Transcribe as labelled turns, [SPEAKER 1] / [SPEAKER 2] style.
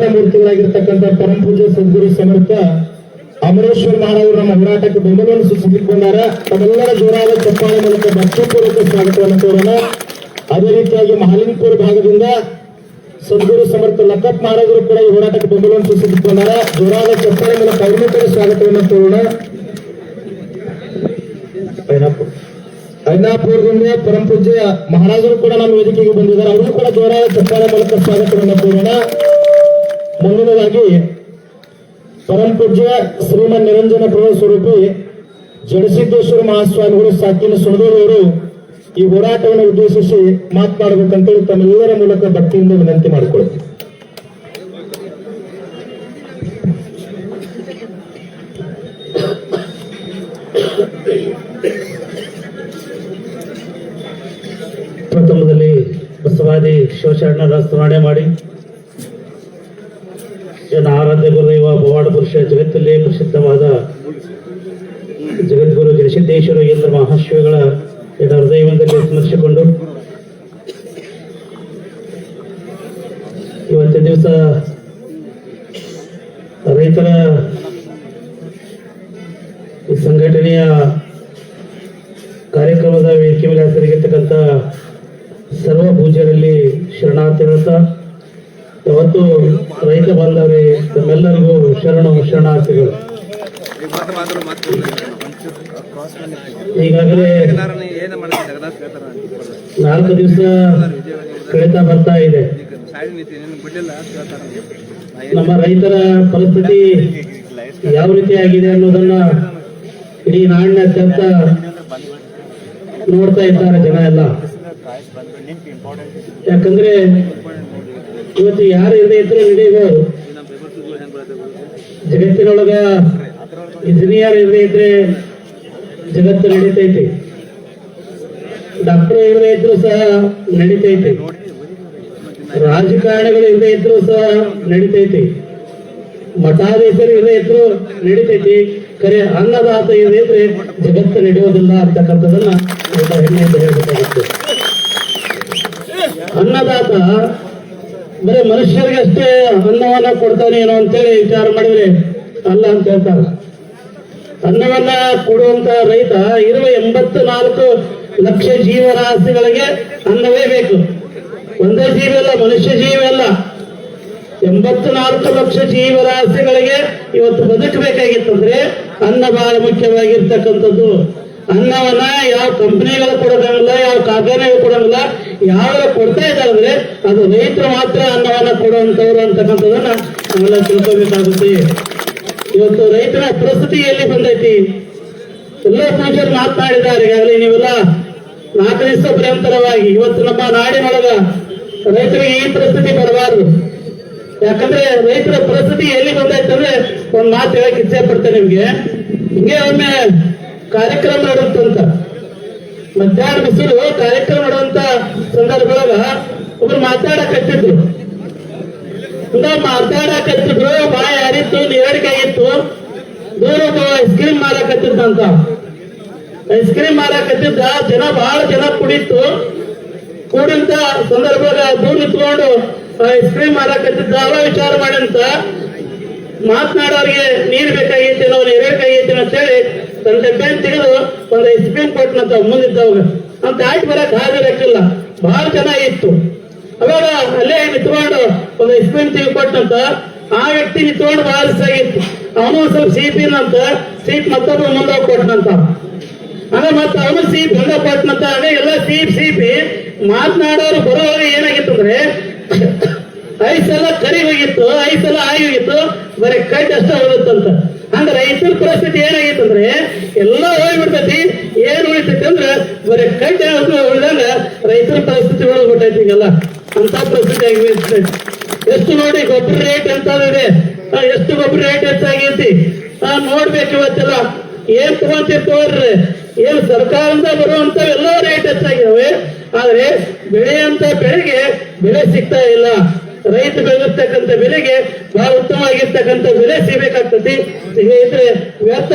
[SPEAKER 1] ಮೂರ್ತಿಗಳಾಗಿರ್ತಕ್ಕಂಥ ಪರಂ ಪೂಜೆ ಸದ್ಗುರು ಸಮರ್ಥ ಅಮರೇಶ್ವರ ಮಹಾರಾಜರು ನಮ್ಮ ಹೋರಾಟಕ್ಕೆ ಬೆಂಬಲವನ್ನು ಸೂಚಿಸಿಕೊಂಡಾರ ತಮ್ಮೆಲ್ಲರ ಜೋರಾದ ಚಪ್ಪಾಳೆ ಮೂಲಕ ಭಕ್ತಿಪೂರ್ವಕ ಸ್ವಾಗತವನ್ನು ಕೋರೋಣ. ಅದೇ ರೀತಿಯಾಗಿ ಮಹಾಲಿಂಗಪುರ ಭಾಗದಿಂದ ಸದ್ಗುರು ಸಮರ್ಥ ಲಕ್ಕಪ್ಪ ಮಹಾರಾಜರು ಕೂಡ ಈ ಹೋರಾಟಕ್ಕೆ ಬೆಂಬಲವನ್ನು ಸೂಚಿಸಿಕೊಂಡಾರ ಜೋರಾದ ಚಪ್ಪಾಳೆ ಮೂಲಕ ಕೂಡ ಸ್ವಾಗತವನ್ನು ಕೋರೋಣ. ಐನಾಪುರ ಐನಾಪುರದಿಂದ ಪರಮ ಪೂಜ್ಯ ಮಹಾರಾಜರು ಕೂಡ ನಮ್ಮ ವೇದಿಕೆಗೆ ಬಂದಿದ್ದಾರೆ. ಅವರು ಕೂಡ ಜೋರಾದ ಚಪ್ಪಾಳೆ ಮೂಲಕ ಸ್ವಾಗತವನ್ನು ಕೋರೋಣ. ಮುಂದಿನದಾಗಿ ಪರಂ ಪೂಜ್ಯ ಶ್ರೀಮನ್ ನಿರಂಜನ ಪ್ರಭು ಸ್ವರೂಪಿ ಜಡಸಿದ್ದೇಶ್ವರ ಮಹಾಸ್ವಾಮಿಗಳು ಸಾಕಿನ ಸುಣದೂರವರು ಈ ಹೋರಾಟವನ್ನು ಉದ್ದೇಶಿಸಿ ಮಾತನಾಡಬೇಕಂತೇಳಿ ತಮ್ಮೆಲ್ಲರ ಮೂಲಕ ಭಕ್ತಿಯಿಂದ ವಿನಂತಿ ಮಾಡಿಕೊಳ್ತೀವಿ
[SPEAKER 2] ಪ್ರಥಮದಲ್ಲಿ ಬಸವಾದಿ ಶಿವಶರಣರ ಸ್ಮರಣೆ ಮಾಡಿ ಜನ ಆರಾಧ್ಯ ಗುರುದೈವ ಪವಾಡ ಪುರುಷ ಜಗತ್ತಲ್ಲೇ ಪ್ರಸಿದ್ಧವಾದ ಜಗದ್ಗುರು ಜಗಸಿದ್ದೇಶ್ವರ ಕೇಂದ್ರ ಮಹಾಶಿವಗಳ ಹೃದಯದಲ್ಲಿ ಸ್ಮರಿಸಿಕೊಂಡು ಇವತ್ತಿನ ದಿವಸ ರೈತರ ಈ ಸಂಘಟನೆಯ ಕಾರ್ಯಕ್ರಮದ ವೇದಿಕೆ ಮೇಲೆ ಹೆಸರಿಗಿರ್ತಕ್ಕಂಥ ಸರ್ವ ಪೂಜೆಯಲ್ಲಿ ಶರಣಾರ್ಥಿ ಯಾವತ್ತು ರೈತ ಬಾಂಧವರೇ, ತಮ್ಮೆಲ್ಲರಿಗೂ ಶರಣು ಶರಣಾರ್ಥಿಗಳು. ಈಗಾಗಲೇ ನಾಲ್ಕು ದಿವಸ ಕಳೀತಾ ಬರ್ತಾ ಇದೆ. ನಮ್ಮ ರೈತರ ಪರಿಸ್ಥಿತಿ ಯಾವ ರೀತಿ ಆಗಿದೆ ಅನ್ನೋದನ್ನ ಇಡೀ ನಾಡಿನಾದ್ಯಂತ ನೋಡ್ತಾ ಇದ್ದಾರೆ ಜನ ಎಲ್ಲ. ಯಾಕಂದ್ರೆ ಇವತ್ತು ಯಾರು ಇಲ್ಲದೆ ಇದ್ರೆ
[SPEAKER 3] ಬರ್ತದೆ
[SPEAKER 2] ಜಗತ್ತಿನೊಳಗ ಇಂಜಿನಿಯರ್ ಇಲ್ಲದೆ ಇದ್ರೆ ಜಗತ್ತು ನಡೀತೈತಿ. ಡಾಕ್ಟರ್ ಇಲ್ಲದೆ ಇದ್ರು ಸಹ ನಡೀತೈತಿ. ರಾಜಕಾರಣಿಗಳು ಇಲ್ಲದೆ ಇದ್ರು ಸಹ ನಡೀತೈತಿ. ಮಠಾಧೀಶರು ಇಲ್ಲದೆ ಇದ್ರು ನಡೀತೈತಿ. ಕರೆ ಅನ್ನದಾತ ಇಲ್ಲದೆ ಇದ್ರೆ ಜಗತ್ತು ನಡೆಯೋದಿಲ್ಲ ಅಂತಕ್ಕಂಥದನ್ನ ಹೆಮ್ಮೆಯಿಂದ ಹೇಳಬೇಕಾಗಿತ್ತು. ಅನ್ನದಾತ ಬರೀ ಮನುಷ್ಯರಿಗೆ ಅಷ್ಟೇ ಅನ್ನವನ್ನ ಕೊಡ್ತಾನೆ ಏನೋ ಅಂತೇಳಿ ವಿಚಾರ ಮಾಡಿದ್ರೆ ಅಲ್ಲ ಅಂತ ಹೇಳ್ತಾರ. ಅನ್ನವನ್ನ ಕೊಡುವಂತ ರೈತ ಇರುವ ಎಂಬತ್ತು ನಾಲ್ಕು ಲಕ್ಷ ಜೀವರಾಶಿಗಳಿಗೆ ಅನ್ನವೇ ಬೇಕು. ಒಂದೇ ಜೀವಿ ಅಲ್ಲ, ಮನುಷ್ಯ ಜೀವ ಅಲ್ಲ. ಎಂಬತ್ತು ನಾಲ್ಕು ಲಕ್ಷ ಜೀವರಾಶಿಗಳಿಗೆ ಇವತ್ತು ಬದುಕಬೇಕಾಗಿತ್ತಂದ್ರೆ ಅನ್ನ ಬಹಳ ಮುಖ್ಯವಾಗಿರ್ತಕ್ಕಂಥದ್ದು. ಅನ್ನವನ್ನ ಯಾವ ಕಂಪನಿಗಳು ಕೊಡೋದಂಗಿಲ್ಲ, ಯಾವ ಕಾರ್ಖಾನೆಗಳು ಕೊಡೋಂಗಿಲ್ಲ ಯಾವ ಕೊಡ್ತಾ ಇದ್ದಾರೆ ಅದು ರೈತರು ಮಾತ್ರ ಅನ್ನವನ್ನ ಕೊಡುವಂತವ್ರು ಅಂತಕ್ಕಂಥದನ್ನ ನಾವೆಲ್ಲ ತಿಳ್ಕೋಬೇಕಾಗುತ್ತೆ ಇವತ್ತು ರೈತರ ಪರಿಸ್ಥಿತಿ ಎಲ್ಲಿ ಬಂದೈತಿ? ಎಲ್ಲ ಪೂಜರು ಮಾತನಾಡಿದ್ದಾರೆ ಈಗಾಗಲೇ ನೀವೆಲ್ಲ ನಾಲ್ಕು ದಿವಸ ಪ್ರೇಮತರವಾಗಿ ಇವತ್ತು ನಮ್ಮ ನಾಡಿನೊಳಗ ರೈತರಿಗೆ ಈ ಪರಿಸ್ಥಿತಿ ಬರಬಾರದು. ಯಾಕಂದ್ರೆ ರೈತರ ಪರಿಸ್ಥಿತಿ ಎಲ್ಲಿ ಬಂದೈತೆ ಅಂದ್ರೆ ಒಂದ್ ಮಾತು ಹೇಳಕ್ ಇಚ್ಛೆ ಪಡ್ತೇನೆ ನಿಮ್ಗೆ. ಹಿಂಗೆ ಒಮ್ಮೆ ಕಾರ್ಯಕ್ರಮ ನಡೆಯುತ್ತಂತ ಮಧ್ಯಾಹ್ನ ಬಿಸಿಲು, ಕಾರ್ಯಕ್ರಮ ಮಾಡುವಂತ ಸಂದರ್ಭದೊಳಗ ಒಬ್ರು ಮಾತಾಡಕತ್ತಿದ್ರು ಹಿಂಗ ಮಾತಾಡಕತ್ತಿದ್ರು ಬಾಯ ಯಾರಿತ್ತು ನೀರಡಿಕೆ ಆಗಿತ್ತು. ದೂರ ಐಸ್ ಕ್ರೀಮ್ ಮಾರಾಕತ್ತಿದ್ದಂತ ಐಸ್ ಕ್ರೀಮ್ ಮಾರಕತ್ತಿದ್ದ ಜನ ಬಹಳ ಜನ ಕುಡಿತ್ತು ಕೂಡಿಂತ ಸಂದರ್ಭದಾಗ ದೂರ ನಿಂತ್ಕೊಂಡು ಐಸ್ ಕ್ರೀಮ್ ಮಾರಾಕತ್ತಿದ್ದ ಅವ ವಿಚಾರ ಮಾಡಂತ ಮಾತನಾಡೋರಿಗೆ ನೀರು ಬೇಕಾಗೈತಿ ನಾವು ನೀರು ಅಂತ ಅಂತೇಳಿ ತನ್ನ ಡಬ್ಬೆನ್ ತೆಗೆದು ಒಂದು ಐಸ್ ಕ್ರೀಮ್ ಕೊಟ್ಟನಂತ ಮುಂದಿದ್ದವಾಗ. ಅಂತ ಆಯ್ತು ಬರಕ್ ಹಾದಿರಕ್ಕಿಲ್ಲ ಬಹಳ ಚೆನ್ನಾಗಿತ್ತು. ಅವಾಗ ಅಲ್ಲೇ ನಿಂತ್ಕೊಂಡು ಒಂದು ಐಸ್ ಕ್ರೀಮ್ ತೆಗೆದು ಕೊಟ್ಟಂತ ಆ ವ್ಯಕ್ತಿ ನಿಂತ್ಕೊಂಡು ಬಹಳ ಸಾಗಿತ್ತು ಅವನು ಸ್ವಲ್ಪ ಸಿಪಿ ಅಂತ ಸೀಟ್ ಮತ್ತೊಬ್ಬ ಮುಂದೆ ಕೊಟ್ಟನಂತ. ಅಂದ್ರೆ ಮತ್ತೆ ಅವನು ಸೀಪ್ ಬಂದ ಕೊಟ್ಟನಂತ ಅಂದ್ರೆ ಎಲ್ಲ ಸೀಪ್ ಸೀಪಿ ಮಾತನಾಡೋರು ಬರೋವಾಗ ಏನಾಗಿತ್ತು ಅಂದ್ರೆ ಎಲ್ಲ ಕರಿ ಹೋಗಿತ್ತು ಐಸೆಲ್ಲ ಆಗಿ ಹೋಗಿತ್ತು, ಬರೀ ಕೈ ಅಷ್ಟ ಹೋಗುತ್ತಂತ ಹಂಗ ರೈತರ ಪರಿಸ್ಥಿತಿ ಏನಾಗಿತ್ತು ಅಂದ್ರೆ ಎಲ್ಲ ಹೋಗ್ಬಿಡ್ತೈತಿ ಏನ್ ಉಳಿತೈತಿ ಅಂದ್ರೆ ಬರೀ ಕಡ್ಡಿ ಉಳಿದಾಗ ರೈತರ ಪರಿಸ್ಥಿತಿ ಉಳಿದ್ಬಿಟ್ಟೈತಿ ಈಗೆಲ್ಲ. ಅಂತ ಪರಿಸ್ಥಿತಿ ಆಗಿರ್ತೈತಿ ಎಷ್ಟು ನೋಡಿ ಗೊಬ್ಬರ ರೇಟ್ ಎಂತ ಇದೆ ಎಷ್ಟು ಗೊಬ್ಬರ ರೇಟ್ ಹೆಚ್ಚಾಗೈತಿ? ಆ, ನೋಡ್ಬೇಕು ಇವತ್ತೆಲ್ಲ. ಏನ್ ತಗೊಂತೀವಿ ತಗೋರಿ ಏನ್ ಸರ್ಕಾರದಿಂದ ಬರುವಂತ ಎಲ್ಲ ರೇಟ್ ಹೆಚ್ಚಾಗಿದಾವೆ. ಆದ್ರೆ ಬೆಳೆಯಂತ ಬೆಳೆಗೆ ಬೆಳೆ ಸಿಗ್ತಾ ಇಲ್ಲ. ರೈತ ಬೆಳೆದಿರ್ತಕ್ಕಂಥ ಬೆಲೆಗೆ ಬಹಳ ಉತ್ತಮವಾಗಿರ್ತಕ್ಕಂಥ ಬೆಲೆ ಸಿಗಬೇಕಾಗ್ತತಿ ಇದ್ರೆ ವ್ಯರ್ಥ